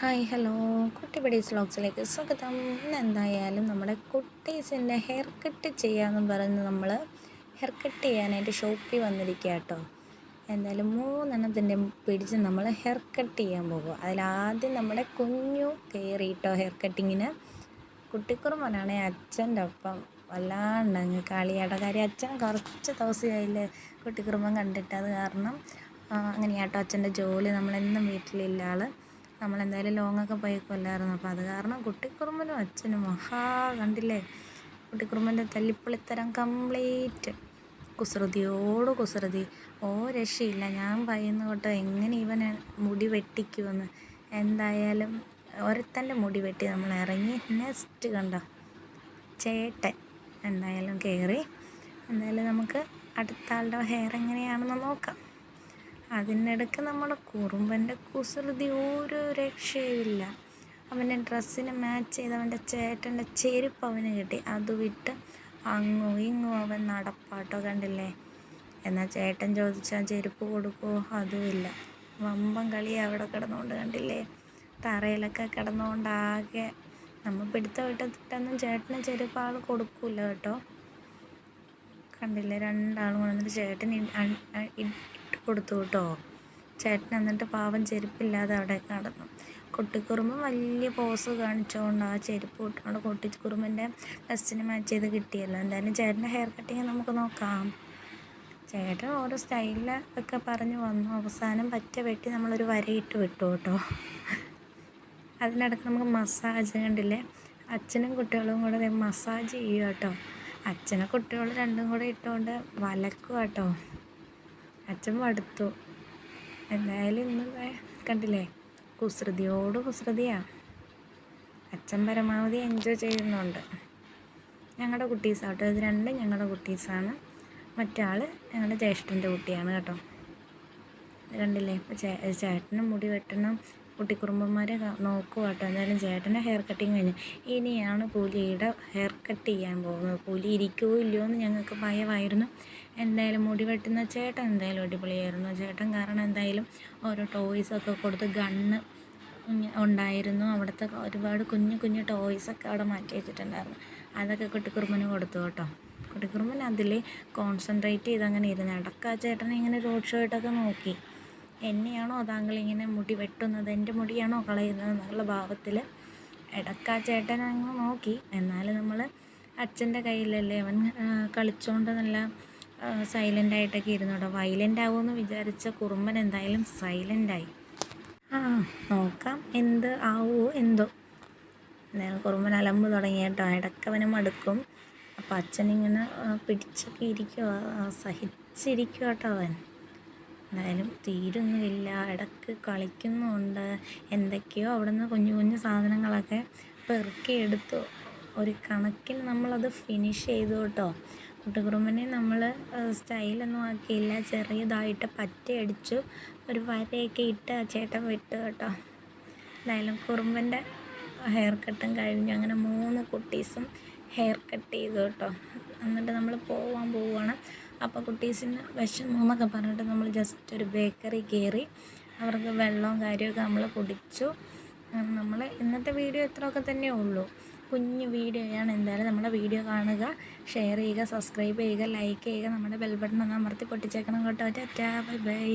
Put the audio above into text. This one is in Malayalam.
Hi hello. കുട്ടിപ്പടീസ് വ്ളോഗ്സിലേക്ക് സ്വാഗതം. ഇന്ന് എന്തായാലും നമ്മുടെ കുട്ടീസിന്റെ ഹെയർ കട്ട് ചെയ്യാമെന്ന് പറഞ്ഞ് നമ്മൾ ഹെയർ കട്ട് ചെയ്യാനായിട്ട് ഷോപ്പിൽ വന്നിരിക്കുക കേട്ടോ എന്തായാലും മൂന്നെണ്ണത്തിന്റെ പിടിച്ച് നമ്മൾ ഹെയർ കട്ട് ചെയ്യാൻ പോകും അതിലാദ്യം നമ്മുടെ കുഞ്ഞു കയറി കേട്ടോ ഹെയർ കട്ടിങ്ങിന്. കുട്ടിക്കുറുമനാണ് അച്ഛന്റെ ഒപ്പം. വല്ലാണ്ടങ്ങ് കളിയാട്ടോ. കാര്യം അച്ഛൻ കുറച്ച് ദിവസമായില്ലേ കുട്ടിക്കുറുമ്പൻ കണ്ടിട്ട്. കാരണം അങ്ങനെയാട്ടോ അച്ഛന്റെ ജോലി. നമ്മളെന്നും വീട്ടിലില്ല ആൾ നമ്മളെന്തായാലും ലോങ്ങൊക്കെ പോയേക്കുമല്ലായിരുന്നു അപ്പോൾ അത് കാരണം കുട്ടിക്കുറുമ്പനും അച്ഛനും മഹാ കണ്ടില്ലേ? കുട്ടിക്കുറുമ്പന്റെ തല്ലിപ്പൊളിത്തരം കംപ്ലീറ്റ്. കുസൃതിയോട് കുസൃതി. ഓ രക്ഷയില്ല. ഞാൻ പറയുന്ന കേട്ടോ എങ്ങനെ ഇവനെ മുടി വെട്ടിക്കുമെന്ന്. എന്തായാലും ഒരുത്തന്റെ മുടി വെട്ടി നമ്മൾ ഇറങ്ങി. നെക്സ്റ്റ് കണ്ടോ? ചേട്ടൻ എന്തായാലും കയറി എന്തായാലും നമുക്ക് അടുത്ത ആളുടെ ഹെയർ എങ്ങനെയാണെന്ന് നോക്കാം. അതിനിടയ്ക്ക് നമ്മുടെ കുറുമ്പന്റെ കുസൃതി ഒരു രക്ഷയില്ല അവന്റെ ഡ്രസ്സിന് മാച്ച് ചെയ്ത് അവന്റെ ചേട്ടന്റെ ചെരുപ്പ് അവന് കിട്ടി. അത് വിട്ട് അങ്ങും ഇങ്ങും അവൻ നടപ്പാട്ടോ കണ്ടില്ലേ? എന്നാൽ ചേട്ടൻ ചോദിച്ചാൽ ചെരുപ്പ് കൊടുക്കുമോ അതുമില്ല വമ്പം കളി അവിടെ കിടന്നുകൊണ്ട് കണ്ടില്ലേ? തറയിലൊക്കെ കിടന്നുകൊണ്ടാകെ. നമ്മൾ പിടുത്തം വിട്ടിട്ടൊന്നും ചേട്ടന് ചെരുപ്പ് ആൾ കൊടുക്കില്ല കേട്ടോ. കണ്ടില്ലേ? രണ്ടാളും കൊണ്ടുവന്നിട്ട് ചേട്ടൻ ഇട്ട് കൊടുത്തു കേട്ടോ. ചേട്ടൻ എന്നിട്ട് പാവം ചെരുപ്പില്ലാതെ അവിടെ കിടന്നു. കുട്ടിക്കുറുമ്പ് വലിയ പോസ് കാണിച്ചുകൊണ്ട് ആ ചെരുപ്പ് ഇട്ടുകൊണ്ട് കുട്ടിക്കുറുമ്പിന്റെ ഡ്രസ്സിന് മാച്ച് ചെയ്ത് കിട്ടിയല്ലോ. എന്തായാലും ചേട്ടന്റെ ഹെയർ കട്ടിങ് നമുക്ക് നോക്കാം. ചേട്ടൻ ഓരോ സ്റ്റൈലിൽ ഒക്കെ പറഞ്ഞു വന്നു. അവസാനം പറ്റ വെട്ടി നമ്മളൊരു വരയിട്ട് വിട്ടു കേട്ടോ. അതിനിടയ്ക്ക് നമുക്ക് മസാജ് കണ്ടില്ലേ? അച്ഛനും കുട്ടികളും കൂടെ മസാജ് ചെയ്യുക കേട്ടോ. അച്ഛനെ കുട്ടികൾ രണ്ടും കൂടെ ഇട്ടുകൊണ്ട് വലക്കുക കേട്ടോ. അച്ഛൻ മടുത്തു. എന്തായാലും ഇന്ന് കണ്ടില്ലേ? കുസൃതിയോട് കുസൃതിയാണ് അച്ഛൻ പരമാവധി എൻജോയ് ചെയ്യുന്നുണ്ട്. ഞങ്ങളുടെ കുട്ടീസാട്ടോ ഇത് രണ്ടും ഞങ്ങളുടെ കുട്ടീസാണ്. മറ്റാൾ ഞങ്ങളുടെ ജ്യേഷ്ഠന്റെ കുട്ടിയാണ് കേട്ടോ. കണ്ടില്ലേ? ഇപ്പോൾ ചേട്ടനും മുടി വെട്ടണം. കുട്ടിക്കുറുമ്പന്മാരെ നോക്കുക കേട്ടോ എന്തായാലും ചേട്ടന്റെ ഹെയർ കട്ടിങ് കഴിഞ്ഞു. ഇനിയാണ് പുലിയുടെ ഹെയർ കട്ട് ചെയ്യാൻ പോകുന്നത്. പുലി ഇരിക്കുമോ ഇല്ലയോ എന്ന് ഞങ്ങൾക്ക് ഭയമായിരുന്നു. എന്തായാലും മുടി വെട്ടുന്ന ചേട്ടൻ എന്തായാലും അടിപൊളിയായിരുന്നു. ചേട്ടൻ കാരണം എന്തായാലും ഓരോ ടോയ്സൊക്കെ കൊടുത്ത് ഗണ്ണ് ഉണ്ടായിരുന്നു. അവിടുത്തെ ഒരുപാട് കുഞ്ഞു കുഞ്ഞു ടോയ്സൊക്കെ അവിടെ മാറ്റി വെച്ചിട്ടുണ്ടായിരുന്നു. അതൊക്കെ കുട്ടിക്കുറുമ്പന് കൊടുത്തു കേട്ടോ. കുട്ടിക്കുറുമ്പൻ അതിൽ കോൺസെൻട്രേറ്റ് ചെയ്ത് അങ്ങനെ ഇരുന്ന് ഇടയ്ക്ക് ആ ചേട്ടനെ ഇങ്ങനെ റോഡ് ഷോ ആയിട്ടൊക്കെ നോക്കി. എന്നെയാണോ താങ്കൾ ഇങ്ങനെ മുടി വെട്ടുന്നത്? എന്റെ മുടിയാണോ കളയുന്നത് എന്നുള്ള ഭാവത്തിൽ ഇടക്കാ ചേട്ടൻ അങ്ങ് നോക്കി. എന്നാലും നമ്മൾ അച്ഛന്റെ കയ്യിലല്ലേ? അവൻ കളിച്ചുകൊണ്ട് നല്ല സൈലന്റ് ആയിട്ടൊക്കെ ഇരുന്നു കേട്ടോ. വയലന്റ് ആവുമെന്ന് വിചാരിച്ച കുറുമ്പൻ എന്തായാലും സൈലന്റായി. ആ നോക്കാം എന്ത് ആവുമോ എന്തോ. എന്തായാലും കുറുമ്പൻ അലമ്പ് തുടങ്ങി കേട്ടോ. മടുക്കും. അപ്പം അച്ഛനിങ്ങനെ പിടിച്ചൊക്കെ ഇരിക്കുക സഹിച്ചിരിക്കുക കേട്ടോ അവൻ. എന്തായാലും തീരൊന്നുമില്ല. ഇടയ്ക്ക് കളിക്കുന്നുണ്ട് എന്തൊക്കെയോ അവിടെ നിന്ന് കുഞ്ഞു കുഞ്ഞു സാധനങ്ങളൊക്കെ പെറുക്കിയെടുത്തു ഒരു കണക്കിന് നമ്മളത് ഫിനിഷ് ചെയ്തു കേട്ടോ. കുട്ടിക്കുറുമ്പനെ നമ്മൾ സ്റ്റൈലൊന്നും ആക്കിയില്ല. ചെറിയതായിട്ട് പറ്റയടിച്ചു. ഒരു വരയൊക്കെ ഇട്ട് ആ ചേട്ടൻ വിട്ടു കേട്ടോ. എന്തായാലും കുറുമ്പന്റെ ഹെയർ കട്ടും കഴിഞ്ഞു. അങ്ങനെ മൂന്ന് കുട്ടീസും ഹെയർ കട്ട് ചെയ്തു കേട്ടോ. എന്നിട്ട് നമ്മൾ പോവാൻ പോവുകയാണ് അപ്പോൾ കുട്ടീസിന് വിശന്നു എന്നൊക്കെ പറഞ്ഞിട്ട് നമ്മൾ ജസ്റ്റ് ഒരു ബേക്കറി കയറി അവർക്ക് വെള്ളവും കാര്യമൊക്കെ നമ്മൾ കുടിച്ചു. നമ്മൾ ഇന്നത്തെ വീഡിയോ ഇത്രയൊക്കെ തന്നെ ഉള്ളൂ. കുഞ്ഞു വീഡിയോയാണ് എന്തായാലും നമ്മുടെ വീഡിയോ കാണുക ഷെയർ ചെയ്യുക സബ്സ്ക്രൈബ് ചെയ്യുക ലൈക്ക് ചെയ്യുക നമ്മുടെ ബെൽ ബട്ടൺ ഒന്ന് അമർത്തി പൊട്ടിച്ചേക്കണം കേട്ടോ. Bye bye